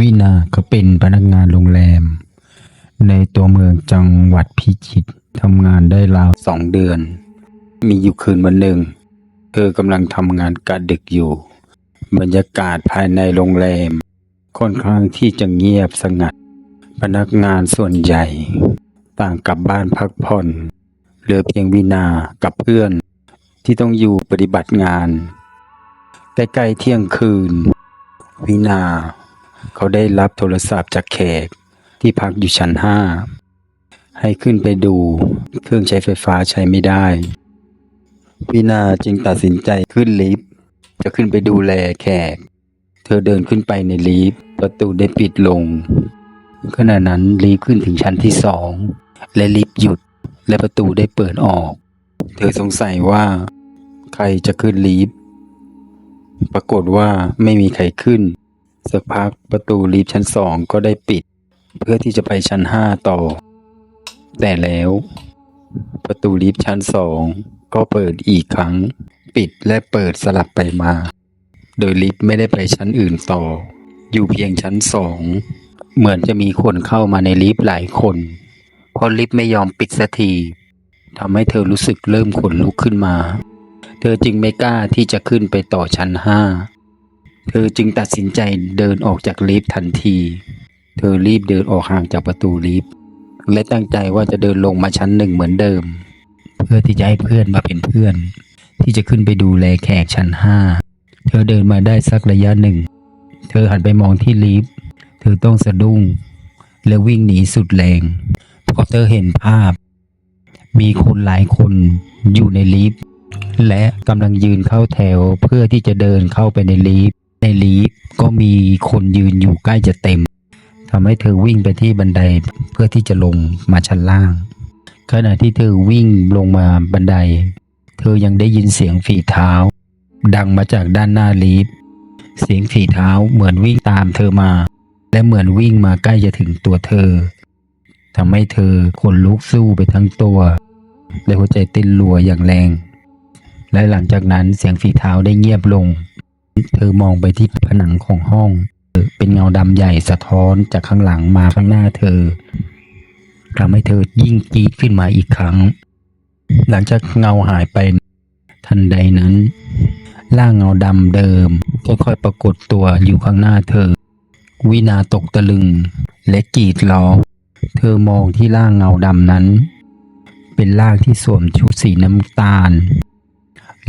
วินาเขาเป็นพนักงานโรงแรม ในตัวเมืองจังหวัดพิจิตรทำงานได้ราวสองเดือน มีอยู่คืนวันหนึ่ง เธอกำลังทำงานกะดึกอยู่ บรรยากาศภายในโรงแรม ค่อนข้างที่จะเงียบสงัด พนักงานส่วนใหญ่ ต่างกลับบ้านพักผ่อน เหลือเพียงวินากับเพื่อน ที่ต้องอยู่ปฏิบัติงานใกล้ๆเที่ยงคืน วินา เขาได้รับโทรศัพท์จากแขกที่พักอยู่ชั้นห้าให้ขึ้นไปดูเครื่องใช้ไฟฟ้าใช้ไม่ได้วินาจึงตัดสินใจขึ้นลิฟต์จะขึ้นไปดูแลแขก เธอเดินขึ้นไปในลิฟต์ประตูได้ปิดลง ขณะนั้นลิฟต์ขึ้นถึงชั้นที่สองและลิฟต์หยุดและประตูได้เปิดออก เธอสงสัยว่า ใครจะขึ้นลิฟต์ปรากฏว่าไม่มีใครขึ้น สักพักประตูลิฟต์ชั้นสองก็ได้ปิด เพื่อที่จะไปชั้นห้าต่อ แต่แล้ว ประตูลิฟต์ชั้นสองก็เปิดอีกครั้ง ปิดและเปิดสลับไปมา โดยลิฟต์ไม่ได้ไปชั้นอื่นต่อ อยู่เพียงชั้นสองเหมือนจะมีคนเข้ามาในลิฟต์หลายคนเพราะลิฟต์ไม่ยอมปิดสักทีทำให้เธอรู้สึกเริ่มขนลุกขึ้นมา เธอจึงไม่กล้าที่จะขึ้นไปต่อชั้นห้า เธอจึงตัดสินใจเดินออกจากลิฟต์ทันที เธอรีบเดินออกห่างจากประตูลิฟต์และตั้งใจว่าจะเดินลงมาชั้นหนึ่งเหมือนเดิม เพื่อที่จะให้เพื่อนมาเป็นเพื่อน ที่จะขึ้นไปดูแลแขกชั้นห้าเธอเดินมาได้สักระยะหนึ่ง เธอหันไปมองที่ลิฟต์เธอต้องสะดุ้ง และวิ่งหนีสุดแรงเพราะเธอเห็นภาพ มีคนหลายคนอยู่ในลิฟต์และกำลังยืนเข้าแถวเพื่อที่จะเดินเข้าไปในลิฟต์ ในลิฟก็มีคนยืนอยู่ใกล้จะเต็มทำให้เธอวิ่งไปที่บันไดเพื่อที่จะลงมาชั้นล่าง ขณะที่เธอวิ่งลงมาบันได เธอยังได้ยินเสียงฝีเท้า ดังมาจากด้านหน้าลิฟต์เสียงฝีเท้าเหมือนวิ่งตามเธอมา และเหมือนวิ่งมาใกล้จะถึงตัวเธอทำให้เธอขนลุกสู้ไปทั้งตัว และหัวใจเต้นรัวอย่างแรง และหลังจากนั้นเสียงฝีเท้าได้เงียบลง เธอมองไปที่ผนังของห้อง เป็นเงาดำใหญ่สะท้อนจากข้างหลังมาข้างหน้าเธอทำให้เธอยิ่งกรีดขึ้นมาอีกครั้ง หลังจากเงาหายไป ทันใดนั้น ร่างเงาดำเดิมค่อยๆปรากฏตัวอยู่ข้างหน้าเธอ วินาตกตะลึง และกรีดร้องเธอมองที่ร่างเงาดำนั้น เป็นร่างที่สวมชุดสีน้ำตาล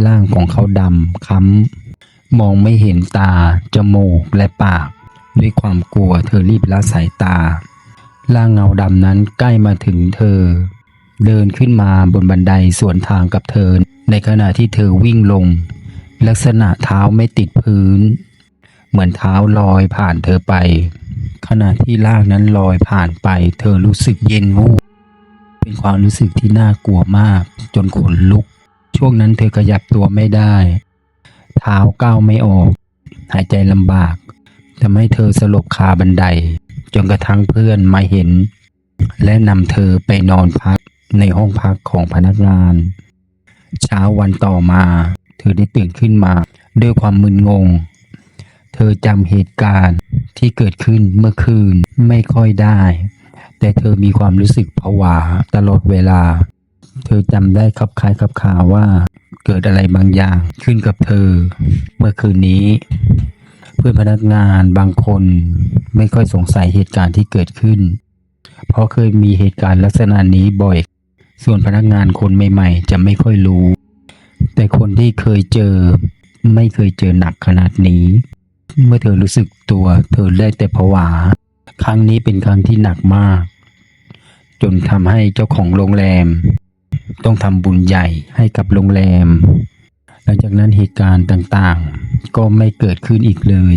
ร่างของเขาดำค้ำ มองไม่เห็นตา จมูกและปาก ด้วยความกลัวเธอรีบละสายตา ร่างเงาดำนั้นใกล้มาถึงเธอ เดินขึ้นมาบนบันไดสวนทางกับเธอ ในขณะที่เธอวิ่งลง ลักษณะเท้าไม่ติดพื้น เหมือนเท้าลอยผ่านเธอไป ขณะที่ร่างนั้นลอยผ่านไป เธอรู้สึกเย็นวูบเป็นความรู้สึกที่น่ากลัวมาก จนขนลุก ช่วงนั้นเธอขยับตัวไม่ได้ เท้าก้าวไม่ออก หายใจลำบากทำให้เธอสลบคาบันได จนกระทั่งเพื่อนมาเห็น และนำเธอไปนอนพักในห้องพักของพนักงาน เช้าวันต่อมา เธอได้ตื่นขึ้นมาด้วยความมึนงง เธอจำเหตุการณ์ที่เกิดขึ้นเมื่อคืนไม่ค่อยได้ แต่เธอมีความรู้สึกผวาตลอดเวลา เธอจำได้คับคล้ายคับคาว่า เกิดอะไรบางอย่างขึ้นกับเธอ เมื่อคืนนี้ เพื่อนพนักงานบางคนไม่ค่อยสงสัยเหตุการณ์ที่เกิดขึ้น เพราะเคยมีเหตุการณ์ลักษณะนี้บ่อย ส่วนพนักงานคนใหม่ ๆ จะไม่ค่อยรู้ แต่คนที่เคยเจอไม่เคยเจอหนักขนาดนี้ เมื่อเธอรู้สึกตัว เธอได้แต่ผวา ครั้งนี้เป็นครั้งที่หนักมาก จนทำให้เจ้าของโรงแรม ต้องทำบุญใหญ่ให้กับโรงแรม หลังจากนั้นเหตุการณ์ต่างๆ ก็ไม่เกิดขึ้นอีกเลย